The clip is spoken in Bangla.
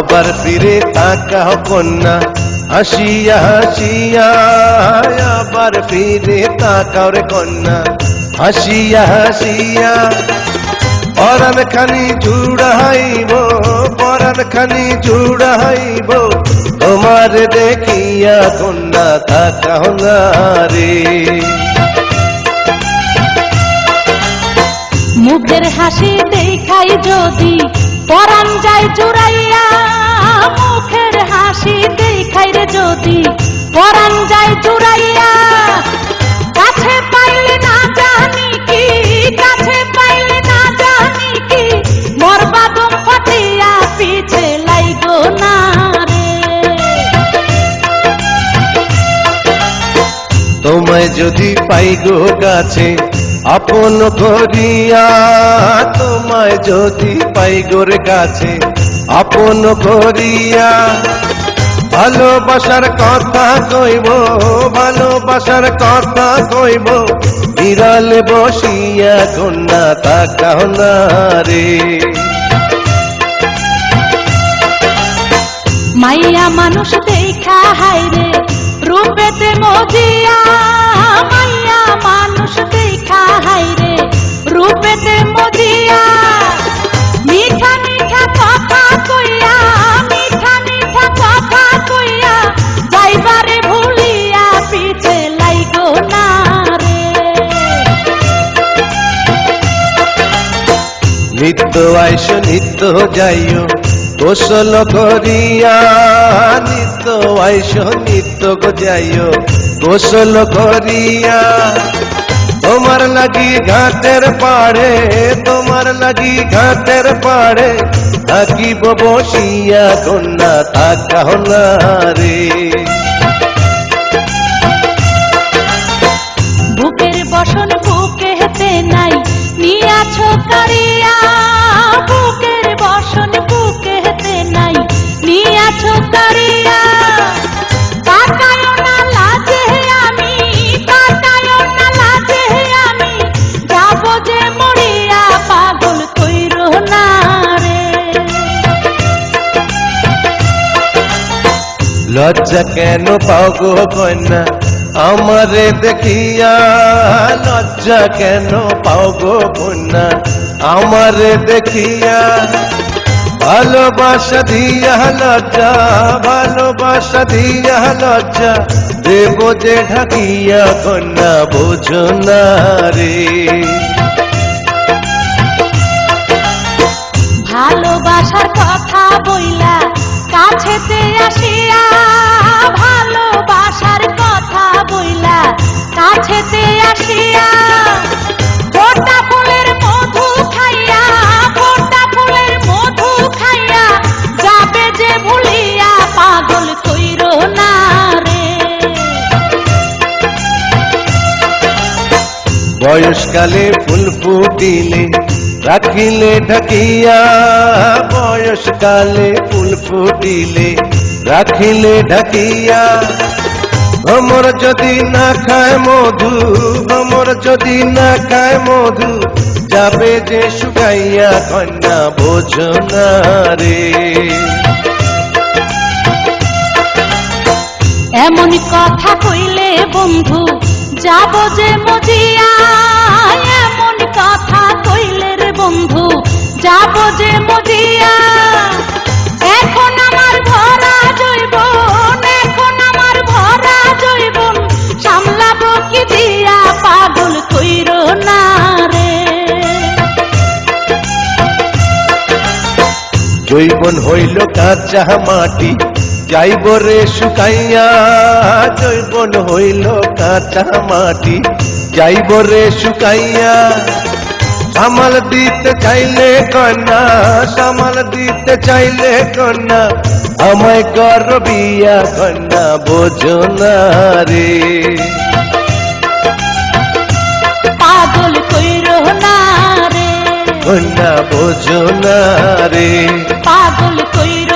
আবার ফিরে তাকাও কন্যা, হাসিয়া হাসিয়া, আবার ফিরে তাকাও রে কন্যা, হাসিয়া হাসিয়া। পরাণ খানি জুড়াইব পরাণ খানি জুড়াইব তোমার দেখিয়া কন্যা তাকাও না রে। মুখের হাসি দেখাই যদি পরাণ যায় জুড়াইয়া, মুখের হাসি দেখাই রে যদি। পরাণ যায় জুড়াইয়া, কাছে পাইলে না জানি কি, কাছে পাইলে না জানি কি মরবাদম ফাটিয়া পিছে লাইগো না তোমায় যদি পাই গো কাছে আপন করিয়া তোমায় যদি পাই গোর কাছে, আপন করিয়া ভালোবাসার কথা কইব, ভালোবাসার কথা কইব, বিড়ালে বসিয়া কন্যা তাকাও না রে। মাইয়া মানুষ দেখা হাইরে রূপেতে মজিয়া নিত্য আইস নিত্য যাইও গোসল করিয়া নিত্য আইস নিত্য যাইও গোসল করিয়া তোমার লাগি ঘাটের পাড়ে, তোমার লাগি ঘাটের পাড়ে থাকিব বসিয়া কন্যা তাকাও না রে। লজ্জা কেন পাও গো কন্যা? আমারে দেখিয়া লজ্জা কেন পাও গো কন্যা? আমারে দেখিয়া ভালোবাসা দিয়া লজ্জা, ভালোবাসা দিয়া লজ্জা, দেব যে ঢাকিয়া কন্যা, বোঝো না রে। ভালোবাসার কথা বয়সকালে ফুল ফুটিলে, রাখিলে ঢাকিয়া। বয়সকালে ফুল ফুটিলে, রাখিলে ঢাকিয়া। ভ্রমর যদি না খায় মধু, ভ্রমর যদি না খায় মধু, যাবে যে শুকাইয়া কন্যা বোঝো না রে এমন কথা কইলে বন্ধু যাব যে মজিয়া এমন কথা কইলে রে বন্ধু, যাব যে মজিয়া এখন আমার ভরা জৈবন, এখন আমার ভরা জৈবন, সামলাবো কি দিয়া পাগল কইরো না রে। জৈবন হইল কাঁচা মাটি যাইব রে শুকাইয়া জৈবন হইল কাঁচা মাটি। যাইব রে শুকাইয়া সামাল দিতে চাইলে কন্যা সামাল দিতে চাইলে কন্যা আমায় কর বিয়া কন্যা বোঝো না রে। পাগল কইরো না রে। কন্যা বোঝো না রে। পাগল কইর